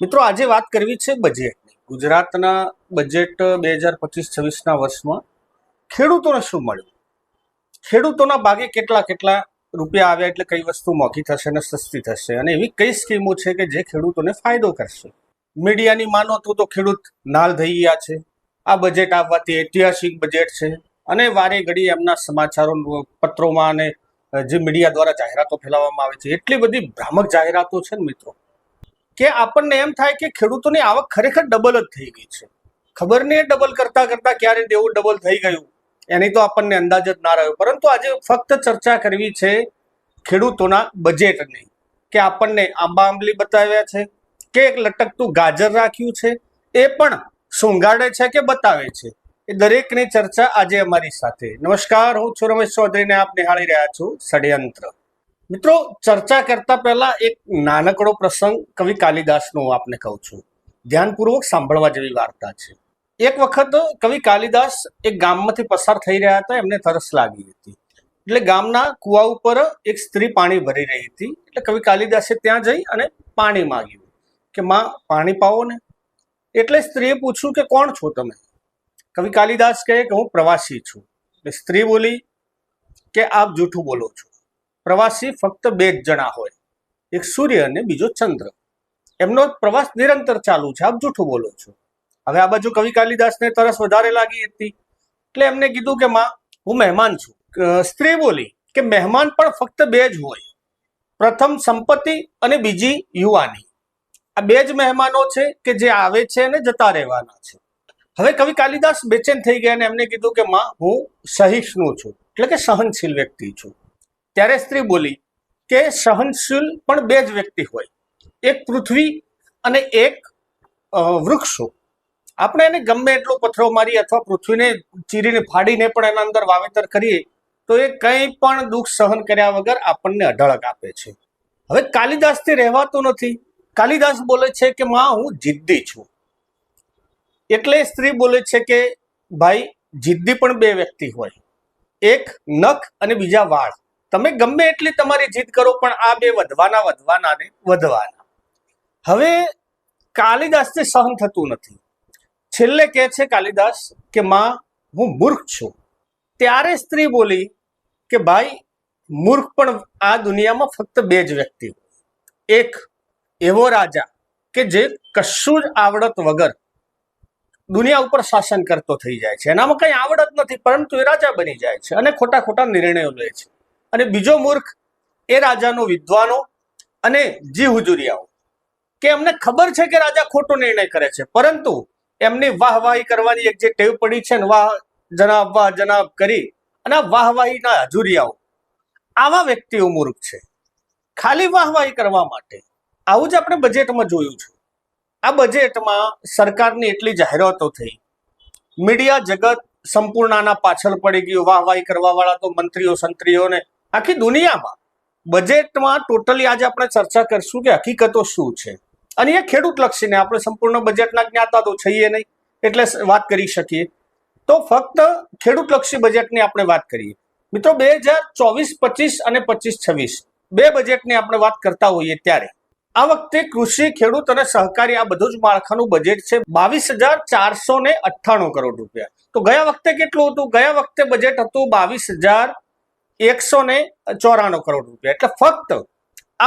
મિત્રો, આજે વાત કરવી છે બજેટની ગુજરાતના બજેટ બે હજાર પચીસ છવ્વીસના વર્ષમાં ખેડૂતોને શું મળ્યું? ખેડૂતોના ભાગે કેટલા કેટલા રૂપિયા આવ્યા એટલે કઈ વસ્તુ મોંઘી થશે અને સસ્તી થશે અને એવી કઈ સ્કીમો છે કે જે ખેડૂતોને ફાયદો કરશે? મીડિયાની માનો તો તો ખેડૂત નાલ થઈ ગયા છે. આ બજેટ આવવાથી ઐતિહાસિક બજેટ છે અને વારે ઘડી એમના સમાચારો પત્રોમાં અને જે મીડિયા દ્વારા જાહેરાતો ફેલાવવામાં આવે છે. એટલી બધી ભ્રામક જાહેરાતો છે ને મિત્રો. કે આપણને એમ થાય કે ખેડૂતોની આવક ખરેખર ડબલ જ થઈ ગઈ છે. ખબર નહીં ડબલ કરતા કરતા ક્યારે દેવું ડબલ થઈ ગયું. એની તો આપણને અંદાજ જ ના રહ્યો. પરંતુ આજે ફક્ત ચર્ચા કરવી છે ખેડૂતોના બજેટની કે આપણને આંબા આંબલી બતાવ્યા છે, કે એક લટકતું ગાજર રાખ્યું છે, એ પણ સુંગાડે છે કે બતાવે છે. એ દરેકની ચર્ચા આજે અમારી સાથે. નમસ્કાર, હું છું રમેશ ચૌધરીને આપ નિહાળી રહ્યા છું ષડયંત્ર. મિત્રો, ચર્ચા કરતા પહેલા એક નાનકડો પ્રસંગ કવિ કાલિદાસનો હું આપને કહું છું. ધ્યાનપૂર્વક સાંભળવા જેવી વાર્તા છે. એક વખત કવિ કાલિદાસ એક ગામમાંથી પસાર થઈ રહ્યા હતા, એમને તરસ લાગી હતી. એટલે ગામના કુવા ઉપર એક સ્ત્રી પાણી ભરી રહી હતી. એટલે કવિ કાલિદાસે ત્યાં જઈ અને પાણી માંગ્યું કે, માં, પાણી પાવો ને. એટલે સ્ત્રીએ પૂછ્યું કે, કોણ છો તમે? કવિ કાલિદાસ કહે કે, હું પ્રવાસી છું. એટલે સ્ત્રી બોલી કે, આપ જૂઠું બોલો છો. પ્રવાસી ફક્ત બે જ જણા હોય. એક સૂર્ય અને બીજો ચંદ્ર. એમનો પ્રવાસ નિરંતર ચાલુ છે. આપ જૂઠું બોલો છો. હવે આ બાજુ કવિ કાલિદાસને તરસ વધારે લાગી હતી. એટલે એમને કીધું કે, માં, હું મહેમાન છું. સ્ત્રી બોલી કે, મહેમાન પણ ફક્ત બે જ હોય. પ્રથમ સંપત્તિ અને બીજી યુવાની. આ બે જ મહેમાનો છે કે જે આવે છે અને જતા રહેવાના છે. હવે કવિ કાલિદાસ બેચેન થઈ ગયા અને એમને કીધું કે, માં, હું સહિષ્ણુ છું. એટલે કે સહનશીલ વ્યક્તિ છું. ત્યારે સ્ત્રી બોલી કે સહનશીલ પણ બે જ વ્યક્તિ હોય, એક પૃથ્વી અને એક વૃક્ષો. આપણે એને ગમે એટલો પથરો મારી અથવા પૃથ્વીને ચીરીને ફાડીને પણ એના અંદર વાવેતર કરીએ, તો એ કંઈ પણ દુઃખ સહન કર્યા વગર આપણને અઢળક આપે છે. હવે કાલિદાસથી રહેવાતું નથી. કાલિદાસ બોલે છે કે, માં, હું જિદ્દી છું. એટલે સ્ત્રી બોલે છે કે, ભાઈ, જિદ્દી પણ બે વ્યક્તિ હોય. એક નખ અને બીજા વાળ. તમે ગમે એટલી તમારી જીદ કરો, પણ આ બે વધવાના વધવાના ને વધવાના. હવે કાલિદાસથી સહન થતું નથી. છેલ્લે કહે છે કાલિદાસ કે, માં, હું મૂર્ખ છું. ત્યારે સ્ત્રી બોલી કે, ભાઈ, મૂર્ખ પણ આ દુનિયામાં ફક્ત બે જ વ્યક્તિ એક એવો રાજા કે જે કશું જ આવડત વગર દુનિયા ઉપર શાસન કરતો થઈ જાય છે. એનામાં કઈ આવડત નથી, પરંતુ એ રાજા બની જાય છે અને ખોટા ખોટા નિર્ણયો લે છે. અને બીજો મૂર્ખ એ રાજાનો વિદ્વાનો અને જી હુજુરિયાઓ. કે એમને ખબર છે કે રાજા ખોટો નિર્ણય કરે છે, પરંતુ એમની વાહવાહી કરવાની એક જે ટેવ પડી છે ને વાહ જનાબ વાહ જનાબ કરી, અને વાહવાહીના હજુરિયાઓ, આવા વ્યક્તિઓ મૂર્ખ છે. ખાલી વાહવાહી કરવા માટે. આવું જ આપણે બજેટમાં જોયું છે. આ બજેટમાં સરકારની એટલી જાહેરાતો થઈ. મીડિયા જગત સંપૂર્ણ આના પાછળ પડી ગયું. વાહવાહી કરવાવાળા તો મંત્રીઓ, સંત્રીઓને આખી દુનિયામાં બજેટમાં ટોટલી આજે આપણે ચર્ચા કરીશું કે હકીકતો શું છે. અને એ ખેડૂત લક્ષીને આપણે સંપૂર્ણ બજેટના જ્ઞાતા તો છીએ નહીં, એટલે વાત કરી શકીએ. તો ફક્ત ખેડૂત લક્ષી બજેટની આપણે વાત કરીએ. મિત્રો બે હજાર ચોવીસ, પચીસ અને પચીસ છવ્વીસ, બે બજેટની આપણે વાત કરતા હોઈએ ત્યારે. આ વખતે કૃષિ, ખેડૂત અને સહકારી આ બધું જ માળખાનું બજેટ છે બાવીસ હજાર ચારસો ને અઠ્ઠાણું કરોડ રૂપિયા. તો ગયા વખતે કેટલું હતું? ગયા વખતે બજેટ હતું બાવીસ હજાર એકસો ને ચોરાણું કરોડ રૂપિયા. એટલે ફક્ત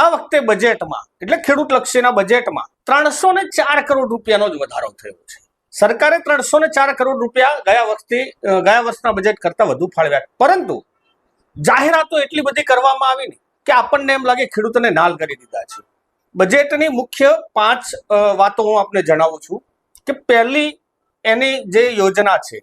આ વખતે બજેટમાં એટલે ખેડૂત લક્ષીના બજેટમાં ત્રણસો ને ચાર કરોડ રૂપિયાનો જ વધારો થયો છે. સરકારે ત્રણસો ને ચાર કરોડ રૂપિયા ગયા વખતે ગયા વર્ષના બજેટ કરતા વધુ ફાળવ્યા. પરંતુ જાહેરાતો એટલી બધી કરવામાં આવી ને કે આપણને એમ લાગે ખેડૂતોને નાલ કરી દીધા છે. બજેટની મુખ્ય પાંચ વાતો હું આપને જણાવું છું કે પહેલી એની જે યોજના છે,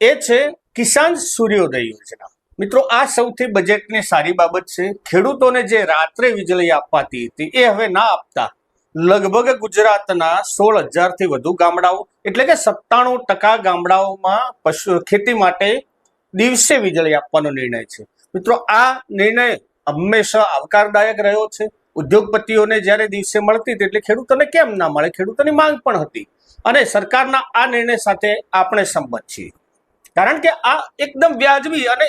એ છે કિસાન સૂર્યોદય યોજના. મિત્રો, આ સૌથી બજેટની સારી બાબત છે. ખેડૂતોને જે રાત્રે વીજળી આપવાતી હતી, એ હવે ના આપતા. લગભગ ગુજરાતના સોળ હજારથી વધુ ગામડાઓ, એટલે કે સત્તાણું ટકા ગામડાઓમાં પશુ, ખેતી માટે દિવસે વીજળી આપવાનો નિર્ણય છે. મિત્રો, આ નિર્ણય હંમેશા આવકારદાયક રહ્યો છે. ઉદ્યોગપતિઓને જ્યારે દિવસે મળતી હતી, એટલે ખેડૂતોને કેમ ના મળે? ખેડૂતોની માંગ પણ હતી. અને સરકારના આ નિર્ણય સાથે આપણે સંમત છીએ. કારણ કે આ એકદમ વ્યાજબી અને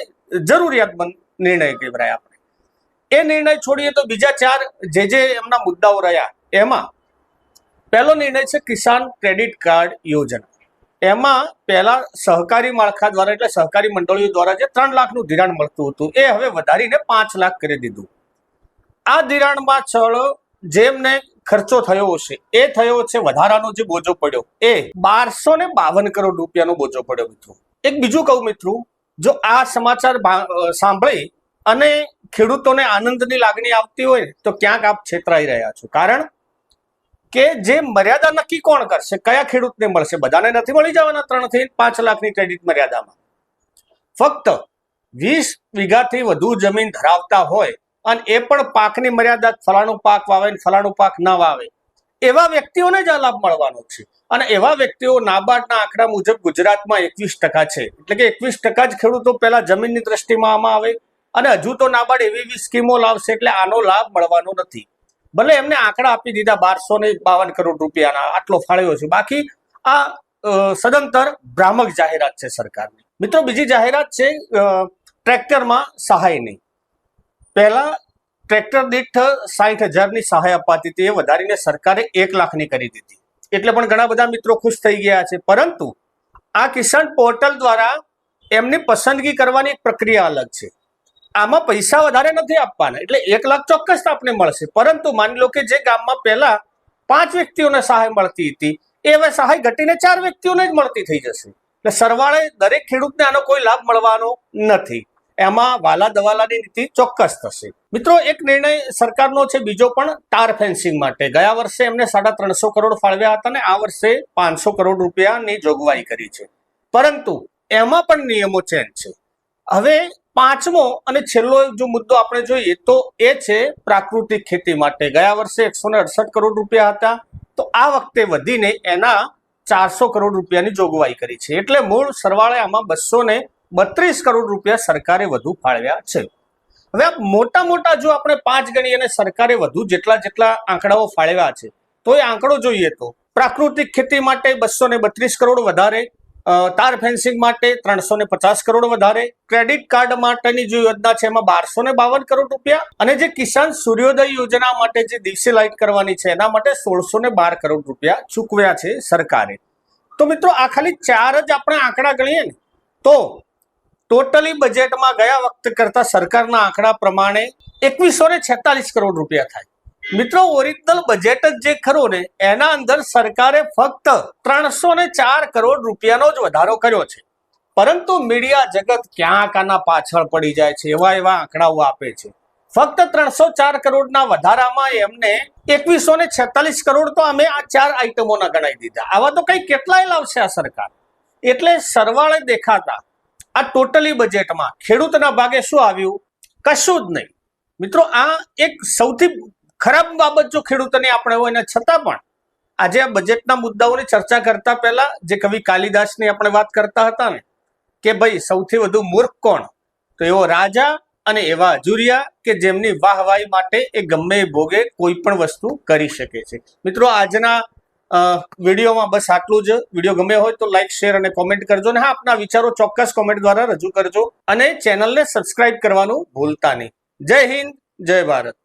જરૂરિયાતમંદ નિર્ણય કહેવાય આપણે. એ નિર્ણય છોડીએ તો બીજા ચાર જે જે એમના મુદ્દાઓ રહ્યા, એમાં પહેલો નિર્ણય છે કિસાન ક્રેડિટ કાર્ડ યોજના. એમાં પહેલા સહકારી માળખા દ્વારા એટલે સહકારી મંડળીઓ દ્વારા જે ત્રણ લાખનું ધિરાણ મળતું હતું, એ હવે વધારીને પાંચ લાખ કરી દીધું. આ ધિરાણમાં ચળ જેમને ખર્ચો થયો હશે, એ થયો છે વધારાનો જે બોજો પડ્યો, એ બારસો ને બાવન કરોડ રૂપિયાનો બોજો પડ્યો મિત્રો. એક બીજું કહું મિત્રો જો આ સમાચાર સાંભળી અને ખેડૂતોને આનંદની લાગણી આવતી હોય તો ક્યાંક આપ છેતરાઈ રહ્યા છો. કારણ કે જે મર્યાદા નક્કી કોણ કરશે? કયા ખેડૂતને મળશે? બધાને નથી મળી જવાના ત્રણથી પાંચ લાખની ક્રેડિટ મર્યાદામાં. ફક્ત વીસ વીઘાથી વધુ જમીન ધરાવતા હોય અને એ પણ પાકની મર્યાદા ફલાણું પાક વાવે ફલાણું પાક ન વાવે. એવા વ્યક્તિઓને જ આ લાભ મળવાનો છે. અને એવા વ્યક્તિઓ નાબાર્ડના આંકડા મુજબ ગુજરાતમાં એકવીસ ટકા છે. એટલે કે એકવીસ ટકા જ ખેડૂતો પહેલા જમીનની દ્રષ્ટિમાં આમાં આવે. અને હજુ તો નાબાર્ડ એવી એવી સ્કીમો લાવશે એટલે આનો લાભ મળવાનો નથી. ભલે એમને આંકડા આપી દીધા બારસો ને બાવન કરોડ રૂપિયાના, આટલો ફાળ્યો છે. બાકી આ સદંતર ભ્રામક જાહેરાત છે સરકારની. મિત્રો, બીજી જાહેરાત છે ટ્રેક્ટરમાં ટ્રેક્ટરમાં સહાયની પહેલા ટ્રેક્ટર દીઠ સાઠ હજારની સહાય અપાતી હતી. એ વધારીને સરકારે એક લાખની કરી દીધી. એટલે પણ ઘણા બધા મિત્રો ખુશ થઈ ગયા છે. પરંતુ આ કિસાન પોર્ટલ દ્વારા એમની પસંદગી કરવાની એક પ્રક્રિયા અલગ છે. આમાં પૈસા વધારે નથી આપવાના. એટલે એક લાખ ચોક્કસ આપને મળશે. પરંતુ માની લો કે જે ગામમાં પહેલા પાંચ વ્યક્તિઓને સહાય મળતી હતી એ હવે સહાય ઘટીને ચાર વ્યક્તિઓને જ મળતી થઈ જશે. એટલે સરવાળે દરેક ખેડૂતને આનો કોઈ લાભ મળવાનો નથી. એમાં વાલા દવાલાની નીતિ ચોક્કસ થશે. મિત્રો, એક નિર્ણય સરકારનો છે, બીજો પણ તાર ફેન્સિંગ માટે. ગયા વર્ષે એમને સાડા ત્રણસો કરોડ ફાળવ્યા હતા ને આ વર્ષે પાંચસો કરોડ રૂપિયાની જોગવાઈ કરી છે. પરંતુ એમાં પણ નિયમો ચેન્જ છે. હવે પાંચમો અને છેલ્લો જો મુદ્દો આપણે જોઈએ તો એ છે પ્રાકૃતિક ખેતી માટે. ગયા વર્ષે એકસો અડસઠ કરોડ રૂપિયા હતા. તો આ વખતે વધીને એના ચારસો કરોડ રૂપિયાની જોગવાઈ કરી છે. એટલે મૂળ સરવાળે આમાં બસો બત્રીસ કરોડ રૂપિયા સરકારે વધુ ફાળવ્યા છે. હવે મોટા મોટા જો આપણે પાંચ ગણીએ અને સરકારે વધુ જેટલા જેટલા આંકડાઓ ફાળવ્યા છે, તો એ આંકડો જોઈએ તો પ્રાકૃતિક ખેતી માટે બસો બત્રીસ કરોડ વધારે તાર ફેન્સિંગ માટે ત્રણસો પચાસ કરોડ વધારે, ક્રેડિટ કાર્ડ માટેની જે યોજના છે એમાં બારસો બાવન કરોડ રૂપિયા, અને જે કિસાન સૂર્યોદય યોજના માટે જે દિવસે લાઇટ કરવાની છે એના માટે સોળસો બાર કરોડ રૂપિયા ચૂકવ્યા છે સરકારે. તો મિત્રો આ ખાલી ચાર જ આપણે આંકડા ગણીએ ને, તો ટોટલી બજેટમાં ગયા વખત કરતા સરકારના આંકડા પ્રમાણે એકવીસો ને છેતાલીસ કરોડ રૂપિયા થાય. મિત્રો ઓરિજિનલ બજેટ જ જે ખરો ને, એના અંદર સરકારે ફક્ત ત્રણસો ને ચાર કરોડ રૂપિયાનો જ વધારો કર્યો છે. પરંતુ મીડિયા જગત ક્યાંક આના પાછળ પડી જાય છે, એવા એવા આંકડાઓ આપે છે. ફક્ત ત્રણસો ચાર કરોડના વધારામાં એમને એકવીસો ને છેતાલીસ કરોડ તો અમે આ ચાર આઈટમોના ગણાવી દીધા. આવા તો કઈ કેટલાય લાવશે આ સરકાર? એટલે સરવાળે દેખાતા આ ટોટલી બજેટમાં ખેડૂતના ભાગે શું આવ્યું? કશું જ નહીં. મિત્રો, આ એક સૌથી ખરાબ બાબત જો ખેડૂતોને આપણે હોય ને છતાં પણ આજે આ બજેટના મુદ્દાઓની ચર્ચા કરતા પહેલા જે કવિ કાલિદાસની આપણે વાત કરતા હતા ને, કે ભાઈ સૌથી વધુ મૂર્ખ કોણ? તો એવો રાજા અને એવા અજુરિયા કે જેમની વાહવાહી માટે એ ગમે ભોગે કોઈ પણ વસ્તુ કરી શકે છે. મિત્રો, આજના વિડીયોમાં બસ આટલું જ. વીડિયો ગમે હોય તો લાઇક શેર અને કોમેન્ટ કરજો અને હા, આપના વિચારો ચોક્કસ કોમેન્ટ દ્વારા રજૂ કરજો અને ચેનલને સબસ્ક્રાઇબ કરવાનું ભૂલતા નહીં. જય હિન્દ, જય ભારત.